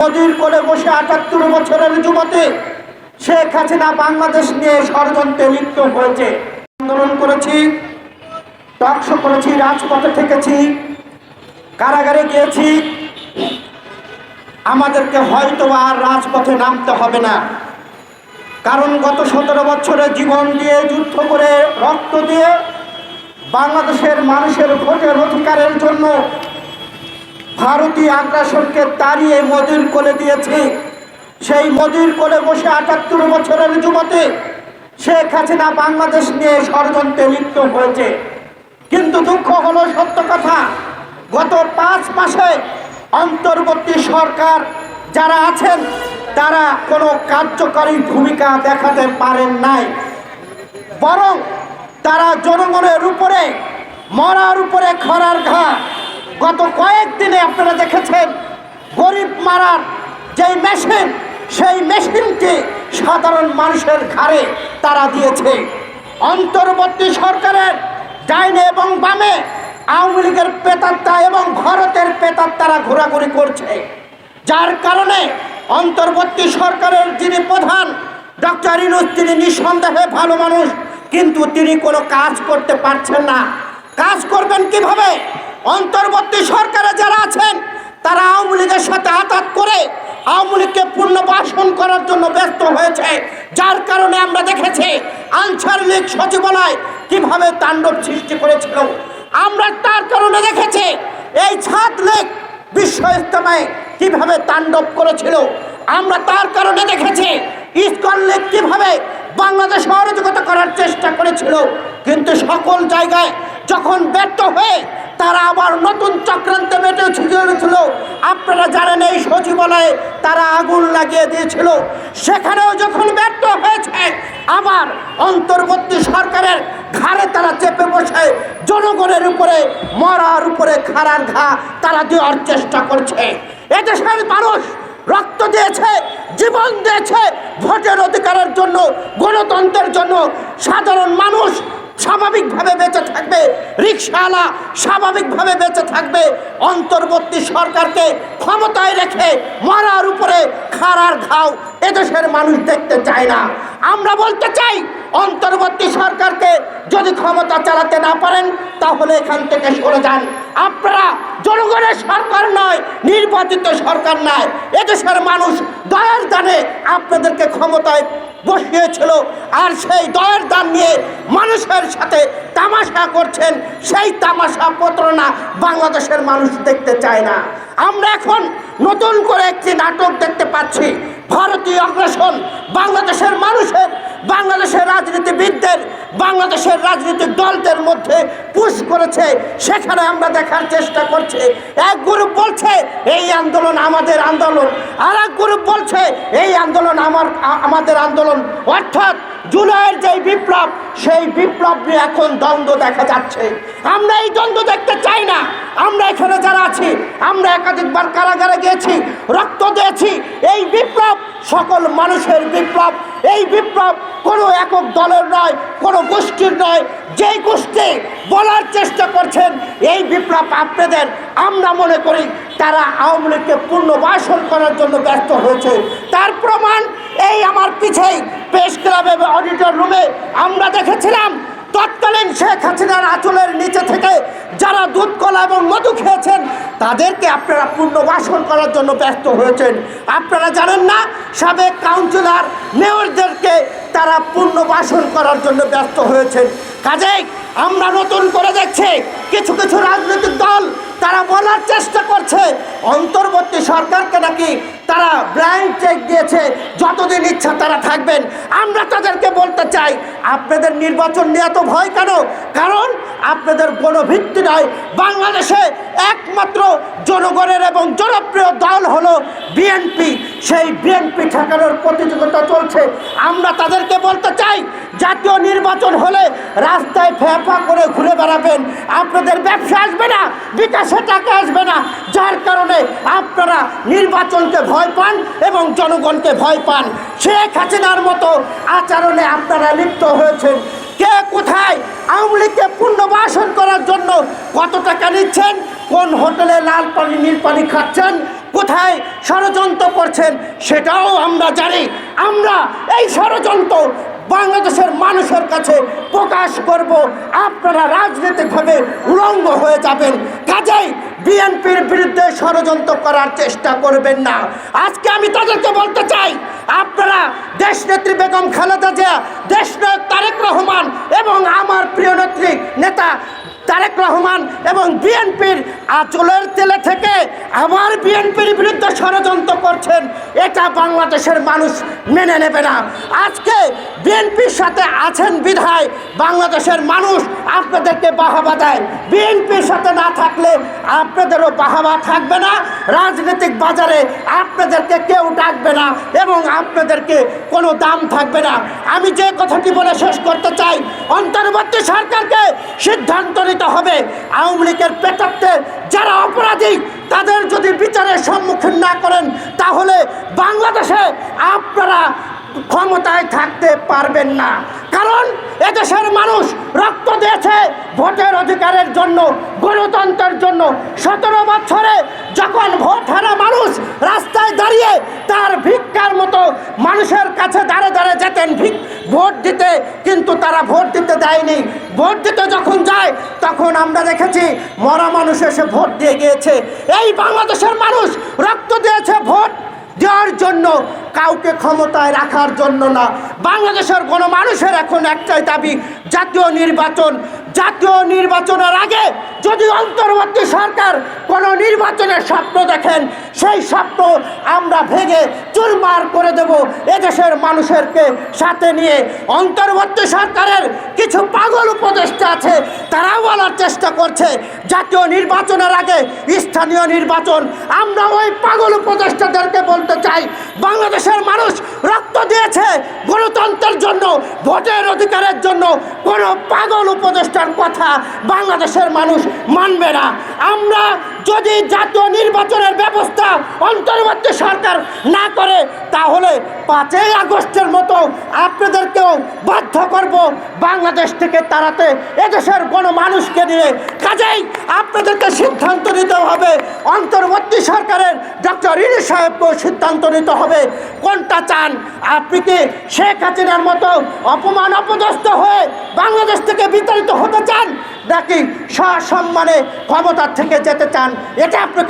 নদীর করে বসে আটাত্তর বছরের যুবতী শেখ হাসিনা বাংলাদেশ নিয়ে ষড়যন্ত্রে লিপ্ত হয়েছে। আন্দোলন করেছি টকশো করেছি, রাজপথে থেকেছি, কারাগারে গিয়েছি। আমাদেরকে হয়তো আর রাজপথে নামতে হবে না। কারণ গত সতেরো বছরে জীবন দিয়ে, যুদ্ধ করে, রক্ত দিয়ে বাংলাদেশের মানুষের ভোটের অধিকারের জন্য ভারতীয় আগ্রাসনকে তাড়িয়ে মদির কোলে দিয়েছে। সেই মদির কোলে বসে আটাত্তর বছরের যুবতী শেখ হাসিনা বাংলাদেশ নিয়ে ষড়যন্ত্রে লিপ্ত হয়েছে। কিন্তু দুঃখ হলো সত্য কথা, গত পাঁচ মাসে অন্তর্বর্তী সরকার যারা আছেন, তারা কোনো কার্যকরী ভূমিকা দেখাতে পারেন নাই। বরং তারা জনগণের উপরে, মরার উপরে খরার ঘা গত কয়েকদিনে আপনারা দেখেছেন, গরিব মারার যেই মেশিন সেই মেশিনকে সাধারণ মানুষের ঘাড়ে তারা দিয়েছে। অন্তর্বর্তী সরকারের ডাইনে এবং বামে আওয়ামী লীগের পেতাত্তা এবং ভারতের পেতাত্তারা ঘোরাঘুরি করছে। যার কারণে অন্তর্বর্তী সরকারের যিনি প্রধান, ডক্টর ইনুস তিনি নিঃসন্দেহে ভালো মানুষ, কিন্তু তিনি কোনো কাজ করতে পারছেন না। কাজ করবেন কীভাবে? অন্তর্বর্তী সরকারে যারা আছেন, তারা আওয়ামী লীগের সাথে আঘাত করে আওয়ামী লীগকে পুনর্বাসন করার জন্য ব্যস্ত হয়েছে। যার কারণে আমরা দেখেছি আনসার লীগ সচিবালয় কীভাবে তাণ্ডব সৃষ্টি করেছিল। আমরা তার কারণে দেখেছি এই ছাদ লীগ বিশ্ব ইস্তেমায় কীভাবে তাণ্ডব করেছিল। আমরা তার কারণে দেখেছি ইস্কন লীগ কীভাবে বাংলাদেশ সহযোগিতা করার চেষ্টা করেছিল। কিন্তু সকল জায়গায় যখন ব্যর্থ হয়ে তারা আবার নতুন চক্রান্তে মেটে ছিল, আপনারা জানেন এই সচিবালয়ে তারা আগুন লাগিয়ে দিয়েছিল। সেখানেও যখন ব্যর্থ হয়েছে, আবার অন্তর্বর্তী সরকারের ঘাড়ে তারা চেপে বসে জনগণের উপরে, মরার উপরে খাড়ার ঘা তারা দেওয়ার চেষ্টা করছে। এদেশের মানুষ রক্ত দিয়েছে, জীবন দিয়েছে, ভোটের অধিকারের জন্য, গণতন্ত্রের জন্য, সাধারণ মানুষ স্বাভাবিকভাবে বেঁচে থাকবে রিক্সাওয়ালা স্বাভাবিকভাবে বেঁচে থাকবে, অন্তর্বর্তী সরকারকে ক্ষমতায় রেখে মরার উপরে খাড়ার ঘাও এদেশের মানুষ দেখতে চায় না। আমরা বলতে চাই, অন্তর্বর্তী সরকারকে যদি ক্ষমতা চালাতে না পারেন, তাহলে এখান থেকে সরে যান। আপনারা জনগণের সরকার নয়, নির্বাচিত সরকার নয়, এদেশের মানুষ দয়ার দানে আপনাদেরকে ক্ষমতায় বসিয়েছিল আর সেই দয়ের দান নিয়ে মানুষের সাথে তামাশা করছেন, সেই তামাশা প্রতারণা বাংলাদেশের মানুষ দেখতে চায় না। আমরা এখন নতুন করে একটি নাটক দেখতে পাচ্ছি, ভারতীয় অগ্রাসন বাংলাদেশের মানুষের বাংলাদেশের রাজনীতিবিদদের, বাংলাদেশের রাজনৈতিক দলদের মধ্যে পুশ করেছে। সেখানে আমরা দেখার চেষ্টা করছি। এক গ্রুপ বলছে, এই আন্দোলন আমাদের আন্দোলন। আর এক গ্রুপ বলছে, এই আন্দোলন আমার, আমাদের আন্দোলন। অর্থাৎ জুলাইয়ের যে বিপ্লব, সেই বিপ্লব নিয়ে এখন দ্বন্দ্ব দেখা যাচ্ছে। আমরা এই দ্বন্দ্ব দেখতে চাই না। আমরা এখানে যারা আছি, আমরা একাধিকবার কারাগারে গিয়েছি, রক্ত দিয়েছি। এই বিপ্লব সকল মানুষের বিপ্লব। এই বিপ্লব কোনো একক দলের নয়, কোনো গোষ্ঠীর নয়। যেই গোষ্ঠী বলার চেষ্টা করছেন, এই বিপ্লব আপনাদের, আমরা মনে করি তারা আওয়ামী লীগকে পুনর্বাসন করার জন্য ব্যস্ত হয়েছে। তার প্রমাণ এই আমার পিছেই প্রেস ক্লাবে অডিটর রুমে আমরা দেখেছিলাম তৎকালীন শেখ হাসিনার আঁচলের নিচে থেকে যারা দুধ, কলা এবং মধু খেয়েছেন, তাদেরকে আপনারা পুনর্বাসন করার জন্য ব্যস্ত হয়েছেন। আপনারা জানেন না, সাবেক কাউন্সিলর মেয়রদেরকে তারা পুনর্বাসন করার জন্য ব্যস্ত হয়েছেন। কাজেই আমরা নতুন করে দেখছি, কিছু কিছু রাজনৈতিক দল তারা বলার চেষ্টা করছে। অন্তর্বর্তী সরকারকে নাকি তারা ব্ল্যাঙ্ক চেক দিয়েছে। যতদিন ইচ্ছা তারা থাকবেন। আমরা তাদেরকে বলতে চাই, আপনাদের নির্বাচন নিয়ে এত ভয় কেন? কারণ আপনাদের কোনো ভিত্তি নয়। বাংলাদেশে একমাত্র জনগণের এবং জনপ্রিয় দল হলো বিএনপি। সেই বিএনপি ঠেকানোর প্রতিযোগিতা চলছে। আমরা তাদেরকে বলতে চাই জাতীয় নির্বাচন হলে রাস্তায় ফেফা করে ঘুরে বেড়াবেন। আপনাদের ব্যবসা আসবে না, বিকাশে টাকা আসবে না। যার কারণে আপনারা নির্বাচনকে ভয় পান এবং জনগণকে ভয় পান। শেখ হাসিনার মতো আচরণে আপনারা লিপ্ত হয়েছেন। কে কোথায় আওয়ামী লীগকে পুনর্বাসন করার জন্য কত টাকা নিচ্ছেন? কোন হোটেলে লাল পানি, নীল পানি খাচ্ছেন? কোথায় ষড়যন্ত্র করছেন? সেটাও আমরা জানি। আমরা এই ষড়যন্ত্র বাংলাদেশের মানুষের কাছে প্রকাশ করব। আপনারা রাজনৈতিকভাবে উলঙ্গ হয়ে যাবেন। কাজেই বিএনপির বিরুদ্ধে ষড়যন্ত্র করার চেষ্টা করবেন না। আজকে আমি তাদেরকে বলতে চাই, আপনারা দেশনেত্রী বেগম খালেদা জিয়া, দেশনায়ক তারেক রহমান এবং আমার প্রিয় নেত্রী নেতা তারেক রহমান এবং বিএনপির আচলের তেলে থেকে আবার বিএনপির বিরুদ্ধে ষড়যন্ত্র করছেন, এটা বাংলাদেশের মানুষ মেনে নেবে না। আজকে বিএনপির সাথে আছেন বিধায় বাংলাদেশের মানুষ আপনাদেরকে বাহাবা দেয়। বিএনপির সাথে না থাকলে আপনাদেরও বাহাবা থাকবে না। রাজনৈতিক বাজারে আপনাদেরকে কেউ ডাকবে না এবং আপনাদেরকে কোনো দাম থাকবে না। আমি যে কথাটি বলে শেষ করতে চাই, অন্তর্বর্তী সরকারকে সিদ্ধান্ত নিতে হবে। আওয়ামী লীগের পেটাতে যারা অপরাধী, তাদের যদি বিচারের সম্মুখীন না করেন, তাহলে বাংলাদেশে আপনারা ক্ষমতায় থাকতে পারবেন না। কারণ এদেশের মানুষ রক্ত দিয়েছে ভোটের অধিকারের জন্য, গণতন্ত্রের জন্য। সতেরো বছরে যখন ভোট হারা মানুষ রাস্তায় দাঁড়িয়ে তার ভিক্ষার মতো মানুষের কাছে দাঁড়ে দাঁড়ে যেতেন, ভিক ভোট দিতে, কিন্তু তারা ভোট দিতে দেয়নি। ভোট দিতে যখন যায়, তখন আমরা দেখেছি মরা মানুষ এসে ভোট দিয়ে গিয়েছে। এই বাংলাদেশের মানুষ রক্ত দিয়েছে ভোট দেওয়ার জন্য। কাউকে ক্ষমতায় রাখার জন্য না। বাংলাদেশের কোনো মানুষের এখন একটাই দাবি, জাতীয় নির্বাচন। জাতীয় নির্বাচনের আগে যদি অন্তর্বর্তী সরকার কোনো নির্বাচনের স্বপ্ন দেখেন, সেই স্বপ্ন আমরা ভেঙে চুরমার করে দেব এদেশের মানুষেরকে। সাথে নিয়ে অন্তর্বর্তী সরকারের কিছু পাগল উপদেষ্টা আছে তারা বলার চেষ্টা করছে, জাতীয় নির্বাচনের আগে স্থানীয় নির্বাচন। আমরা ওই পাগল উপদেষ্টাদেরকে বলতে চাই, বাংলাদেশের মানুষ রক্ত দিয়েছে গণতন্ত্রের জন্য, ভোটের অধিকারের জন্য। কোনো পাগল উপদেষ্টার কথা বাংলাদেশের মানুষ মানবে না। আমরা যদি জাতীয় নির্বাচনের ব্যবস্থা অন্তর্বর্তী সরকার না করে, তাহলে পাঁচই আগস্টের মতো আপনাদেরকেও বাধ্য করব বাংলাদেশ থেকে তাড়াতে এদেশের কোনো মানুষকে নিয়ে। কাজেই আপনাদেরকে সিদ্ধান্ত নিতে হবে, অন্তর্বর্তী সরকারের ডক্টর ইনি সাহেবকেও সিদ্ধান্ত নিতে হবে। কোনটা চান? আপনি কি শেখ হাসিনার মতো অপমান অপদস্থ হয়ে বাংলাদেশ থেকে বিতাড়িত হতে চান? নাকি সসম্মানে ক্ষমতার থেকে যেতে চান এটা আপনাকে